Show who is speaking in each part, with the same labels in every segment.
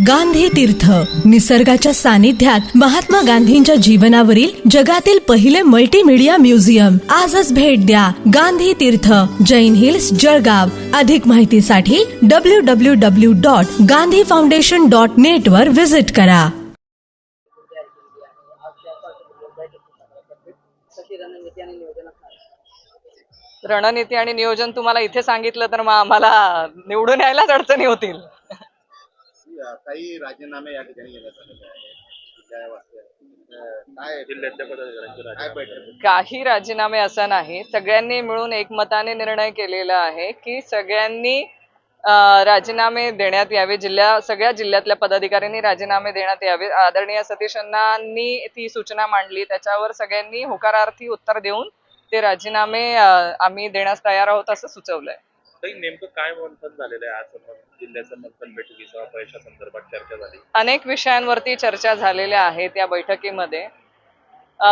Speaker 1: गांधी तीर्थ. निसर्गाच्या सानिध्यात महात्मा गांधींच्या जीवनावरील जगातील पहिले मल्टीमीडिया म्युझियम आजच भेट द्या गांधी तीर्थ. जैन हिल्स जळगाव. अधिक माहितीसाठी W W W dot Gandhi foundation dot net वर व्हिजिट करा.
Speaker 2: रणनीती आणि नियोजन
Speaker 3: रणनीती आणि नियोजन तुम्हाला इथे सांगितलं तर मग आम्हाला निवडून यायलाच अडचणी होतील.
Speaker 4: काही राजीनामे या ठिकाणी घेण्यात आलेले आहेत. त्या वाक्यात. अं, काय जिल्ह्यातल्या पदाधिकाऱ्यांचे काय बैठक
Speaker 3: काही राजीनामे असं नाही. सगळ्यांनी मिळून एकमताने निर्णय केलेला आहे की सगळ्यांनी अं, राजीनामे देण्यात यावे. जिल्ह्या सगळ्या जिल्ह्यातल्या पदाधिकाऱ्यांनी राजीनामे देण्यात यावे. आदरणीय सतीश अण्णांनी ती सूचना मांडली. त्याच्यावर सगळ्यांनी होकारार्थी उत्तर देऊन ते राजीनामे आम्ही देण्यास तयार आहोत असं सुचवलंय.
Speaker 5: ताई, नेमकं काय मंथन झालेलं आहे आज जिल्ह्याचं मंथन बैठकीसह अपयशा संदर्भात चर्चा झाली?
Speaker 3: अनेक विषयांवरती चर्चा झालेल्या आहेत या बैठकीमध्ये.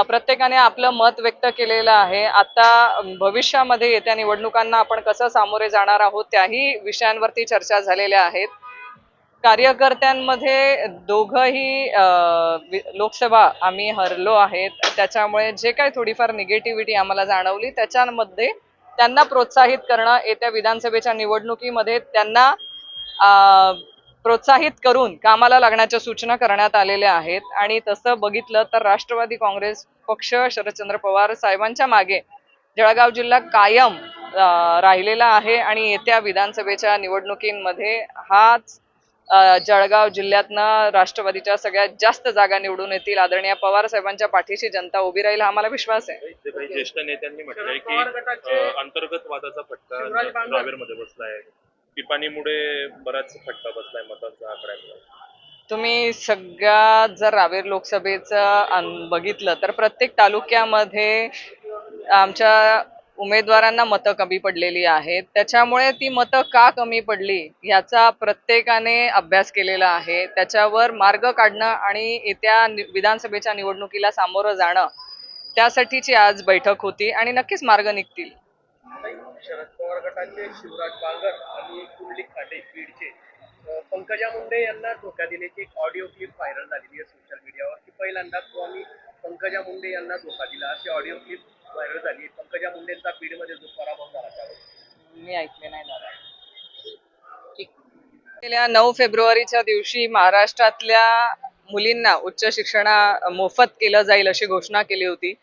Speaker 3: प्रत्येकाने आपलं मत व्यक्त केलेलं आहे. आता भविष्यामध्ये येत्या निवडणुकांना आपण कसं सामोरे जाणार आहोत त्याही विषयांवरती चर्चा झालेल्या आहेत. कार्यकर्त्यांमध्ये दोघंही लोकसभा आम्ही हरलो आहेत. त्याच्यामुळे जे काही थोडीफार निगेटिव्हिटी आम्हाला जाणवली त्याच्यामध्ये त्यांना प्रोत्साहित करणं येत्या विधानसभेच्या निवडणुकीमध्ये त्यांना प्रोत्साहित करून कामाला लागण्याच्या सूचना करण्यात आलेल्या आहेत. आणि तसं बघितलं तर राष्ट्रवादी काँग्रेस पक्ष शरदचंद्र पवार साहेबांच्या मागे जळगाव जिल्हा कायम राहिलेला आहे. आणि येत्या विधानसभेच्या निवडणुकीमध्ये हाच जळगाव जिल्ह्यातनं राष्ट्रवादीच्या सगळ्यात जास्त जागा निवडून येतील. आदरणीय पवार साहेबांच्या पाठीशी जनता उभी राहील हा आम्हाला विश्वास आहे.
Speaker 5: ज्येष्ठ नेत्यांनी म्हटलंय की अंतर्गत वादाचा फटका रावेरमध्ये बसलाय. पिपाणीमुळे बराच फटका बसलाय मतांचा आकड्यांचा
Speaker 3: तुम्ही सगळ्या जर रावेर लोकसभेचं बघितलं तर प्रत्येक तालुक्यामध्ये आमच्या उमेदवारांना मतं कमी पडलेली आहेत. त्याच्यामुळे ती मतं का कमी पडली याचा प्रत्येकाने अभ्यास केलेला आहे. त्याच्यावर मार्ग काढणं आणि येत्या विधानसभेच्या निवडणुकीला सामोरं जाणं त्यासाठीची आज बैठक होती आणि नक्कीच मार्ग निघतील.
Speaker 6: शरद पवार गटाचे शिवराज बांगर आणि कुंडलिक खाटे बीडचे. पंकजा मुंडे यांना धोका दिल्याची एक ऑडिओ क्लिप व्हायरल झालेली आहे सोशल मीडियावर. की पहिल्यांदाच तो आम्ही पंकजा मुंडे यांना धोका दिला. अशी ऑडिओ क्लिप व्हायरल झाली पंकजा मुंडेंचा बीडमध्ये जो पराभव झाला त्यावर
Speaker 3: मी ऐकले नाही दादा. गेल्या नऊ फेब्रुवारीच्या दिवशी महाराष्ट्रातल्या मुलींना उच्च शिक्षणा मोफत केलं जाईल अशी घोषणा केली होती.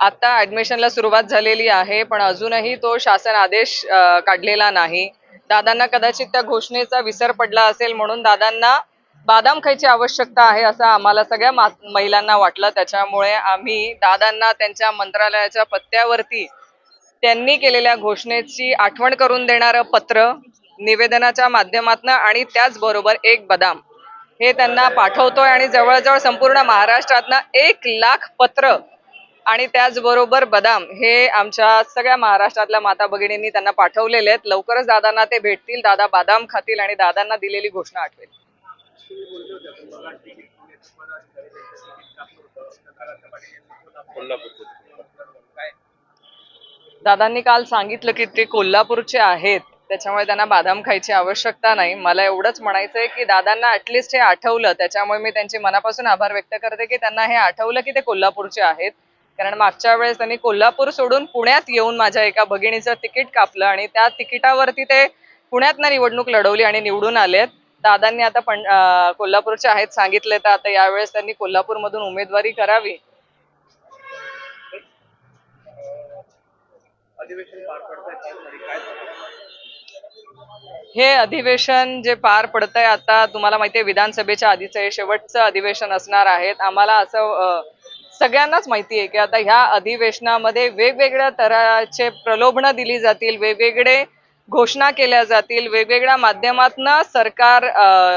Speaker 3: आता ऍडमिशनला सुरुवात झालेली आहे पण अजूनही तो शासन आदेश काढलेला नाही. दादांना कदाचित त्या घोषणेचा विसर पडला असेल म्हणून दादांना बादाम खायची आवश्यकता आहे असं आम्हाला सगळ्या महिलांना वाटलं. त्याच्यामुळे आम्ही दादांना त्यांच्या मंत्रालयाच्या पत्त्यावरती त्यांनी केलेल्या घोषणेची आठवण करून देणारं पत्र निवेदनाच्या माध्यमातून आणि त्याचबरोबर एक बदाम हे त्यांना पाठवतोय आणि जवळजवळ संपूर्ण महाराष्ट्रातनं एक लाख पत्र आणि त्याचबरोबर बदाम हे आमच्या सगळ्या महाराष्ट्रातल्या माता भगिनींनी त्यांना पाठवलेले आहेत. लवकरच दादांना ते भेटतील. दादा बदाम खातील आणि दादांना दिलेली घोषणा आठवेल. दादांनी काल सांगितलं की ते कोल्हापूरचे आहेत. त्याच्यामुळे त्यांना बादाम खायची आवश्यकता नाही. मला एवढंच म्हणायचंय की दादांना ऍटलिस्ट हे आठवलं. त्याच्यामुळे मी त्यांचे मनापासून आभार व्यक्त करते की त्यांना हे आठवलं की ते कोल्हापूरचे आहेत. कारण मागच्या वेळेस त्यांनी कोल्हापूर सोडून पुण्यात येऊन माझ्या एका भगिनीचं तिकीट कापलं आणि त्या तिकिटावरती ते पुण्यातनं निवडणूक लढवली आणि निवडून आलेत. दादांनी आता पण कोल्हापूरचे आहेत सांगितले तर आता यावेळेस त्यांनी कोल्हापूरमधून उमेदवारी करावी. हे अधिवेशन जे पार पडतंय आता तुम्हाला माहितीये विधानसभेच्या आधीचं हे शेवटचं अधिवेशन असणार आहेत. आम्हाला असं सगळ्यांनाच माहिती आहे की आता ह्या अधिवेशनामध्ये वेगवेगळ्या तऱ्हाचे प्रलोभनं दिली जातील वेगवेगळे घोषणा केल्या जातील. वेगवेगळ्या माध्यमातनं सरकार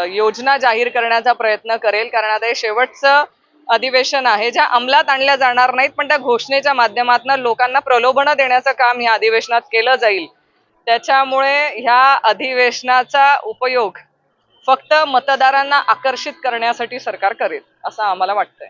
Speaker 3: योजना जाहीर करण्याचा प्रयत्न करेल. कारण आता हे शेवटचं अधिवेशन आहे. ज्या अंमलात आणल्या जाणार नाहीत पण त्या घोषणेच्या माध्यमातून लोकांना प्रलोभनं देण्याचं काम ह्या अधिवेशनात केलं जाईल. त्याच्यामुळे ह्या अधिवेशनाचा उपयोग फक्त मतदारांना आकर्षित करण्यासाठी सरकार करेल असं आम्हाला वाटतंय.